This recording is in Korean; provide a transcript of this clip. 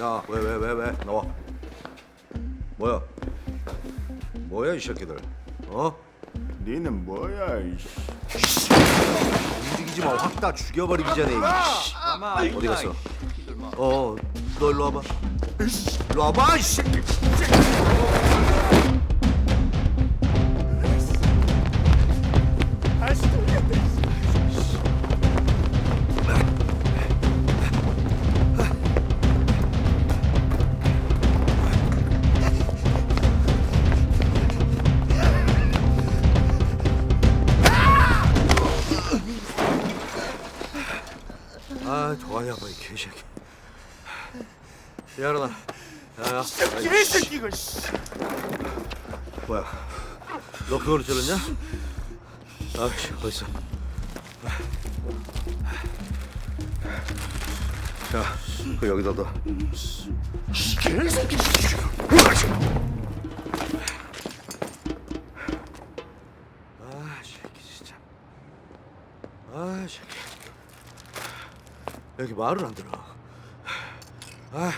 야, 왜, 왜, 왜, 왜? 나와. 뭐야? 뭐야, 이 새끼들? 어? 니는 뭐야 이씨 움직이지 마. 확 다 죽여버리기 전에. 엄마 어디 갔어? 어, 너 일로 와봐. 일로 와봐, 이 새끼. 아 좋아냐 봐이 개새끼. 야 일어나. 야야. 개새끼가 씨. 뭐야? 너 그걸로 찔렀냐? 아 씨 어딨어? 자 그 여기다 둬. 개새끼 씨. 아, 새끼 진짜. 아, 새끼. 여기 말을 안 들어. 아,